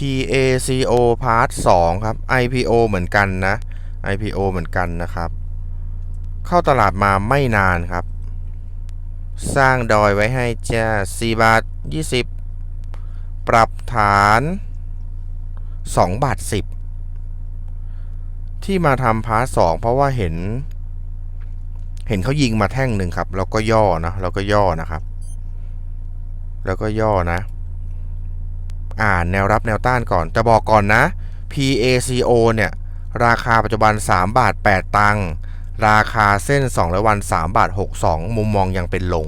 PACO Part 2 ครับ IPO เหมือนกันนะ IPO เหมือนกันนะครับ เข้าตลาดมาไม่นานครับ สร้างดอยไว้ให้จ้า4บาท 20 ปรับฐาน 2 บาท 10 ที่มาทำพาร์ทสองเพราะว่าเห็น เห็นเขายิงมาแท่งหนึ่งครับ แล้วก็ย่อนะ แล้วก็ย่อนะครับ แล้วก็ย่อนะ อ่านแนวรับแนวต้านก่อน จะบอกก่อนนะ PACO เนี่ย ราคาปัจจุบัน 3 บาท 8 ตังค์ราคาเส้น2ร้อยวัน 3 บาท 62 มุมมองยังเป็นลง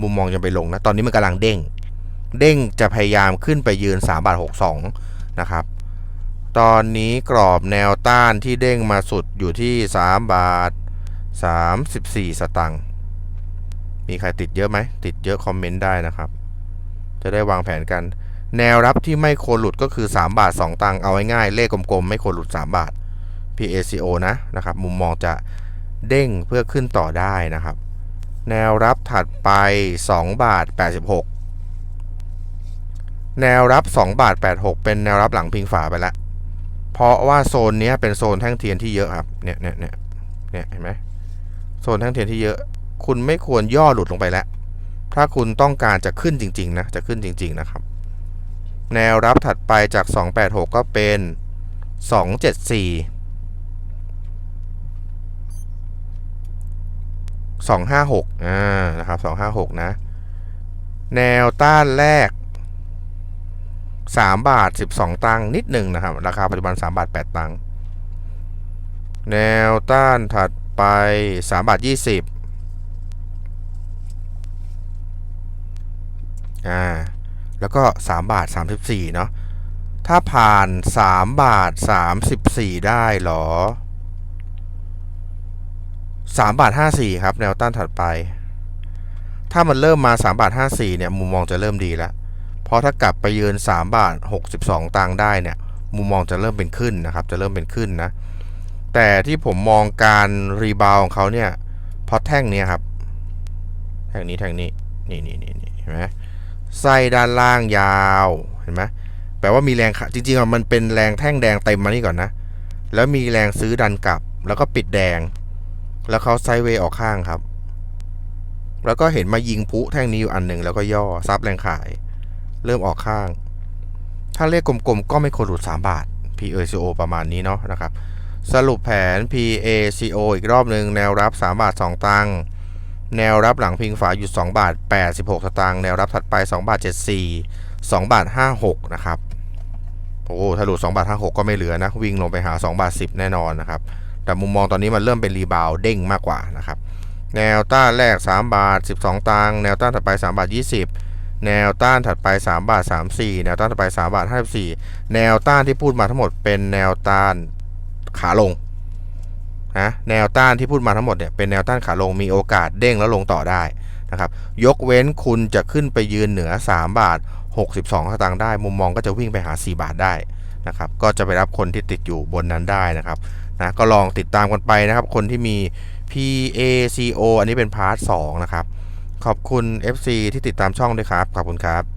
มุมมองยังเป็นลงนะ ตอนนี้มันกำลังเด้ง เด้งจะพยายามขึ้นไปยืน 3 บาท 62 นะครับ ตอนนี้กรอบแนวต้านที่เด้งมาสุดอยู่ที่ 3 บาท 34 สตังค์มีใครติดเยอะไหม ติดเยอะคอมเมนต์ได้นะครับ จะได้วางแผนกัน แนวรับที่ไม่ควรหลุดก็คือ 3 บาท 2 ตังค์เอาง่ายๆเลขกลมๆ ไม่ควรหลุด 3 บาท PACO นะนะครับ มุมมองจะเด้งเพื่อขึ้นต่อได้นะครับ แนวรับถัดไป 2 บาท 86 แนวรับ 2 บาท 86 เป็นแนวรับหลังพิงฝาไปแล้วเพราะว่าโซนนี้เป็นโซนแท่งเทียนที่เยอะครับเนี่ยเนี่ยเนี่ยเนี่ยเห็นไหมโซนแท่งเทียนที่เยอะ คุณไม่ควรย่อหลุดลงไปแล้ว ถ้าคุณต้องการจะขึ้นจริง ๆ นะ จะขึ้นจริง ๆ นะครับ แนวรับถัดไปจาก 286 ก็เป็น 274 256อ่านะครับ256 นะ แนวต้านแรก 3 บาท 12 ตังค์นิดหนึ่งนะครับ ราคาปัจจุบัน 3 บาท 8 ตังค์แนวต้านถัดไป 3 บาท 20อ่า แล้วก็ 3 บาท 34 เนาะ ถ้าผ่าน 3 บาท 34 ได้เหรอ 3 บาท 54 ครับ แนวต้านถัดไป ถ้ามันเริ่มมา 3 บาท 54 เนี่ย มุมมองจะเริ่มดีแล้ว เพราะถ้ากลับไปยืน 3 บาท 62 ตังค์ได้เนี่ย มุมมองจะเริ่มเป็นขึ้นนะครับ จะเริ่มเป็นขึ้นนะ แต่ที่ผมมองการรีบาวของเขาเนี่ยพราะแท่งนี้ครับ แท่งนี้แท่งนี้ นี่นี่นี่เห็นไหม ไส้ด้านล่างยาวเห็นไหมแปลว่ามีแรงขาจริงๆอะมันเป็นแรงแท่งแดงเต็มมานี่ก่อนนะ แล้วมีแรงซื้อดันกลับ แล้วก็ปิดแดง แล้วเขาไซเวย์ออกข้างครับ แล้วก็เห็นมายิงพุแท่งนี้อยู่อันหนึ่งแล้วก็ย่อซับแรงขาย เริ่มออกข้าง ถ้าเลขกลมๆ ก็ไม่ควรหลุด 3 บาท PACO ประมาณนี้เนาะนะครับ สรุปแผน PACO อีกรอบหนึ่งแนวรับ 3 บาท 2 ตังค์ แนวรับหลังพิงฝาอยู่2บาท86สตางค์แนวรับถัดไป2บาท74 2บาท56นะครับโอ้ถ้าหลุด2บาท56 ก็ไม่เหลือนะ วิ่งลงไปหา2บาท10 แน่นอนนะครับ แต่มุมมองตอนนี้มันเริ่มเป็นรีบาวเด้งมากกว่านะครับ แนวต้านแรก 3 บาท 12 ตังค์แนวต้านถัดไป 3 บาท 20 แนวต้านถัดไป 3 บาท 34 แนวต้านถัดไป 3 บาท 54 แนวต้านที่พูดมาทั้งหมดเป็นแนวต้านขาลง นะแนวต้านที่พูดมาทั้งหมดเนี่ยเป็นแนวต้านขาลงมีโอกาสเด้งแล้วลงต่อได้นะครับยกเว้นคุณจะขึ้นไปยืนเหนือ 3 บาท 62สตางค์ได้ มุมมองก็จะวิ่งไปหา 4 บาทได้นะครับก็จะไปรับคนที่ติดอยู่บนนั้นได้นะครับนะก็ลองติดตามกันไปนะครับ คนที่มี PACO อันนี้เป็นพาร์ท2นะครับ ขอบคุณ FC ที่ติดตามช่องด้วยครับ ขอบคุณครับ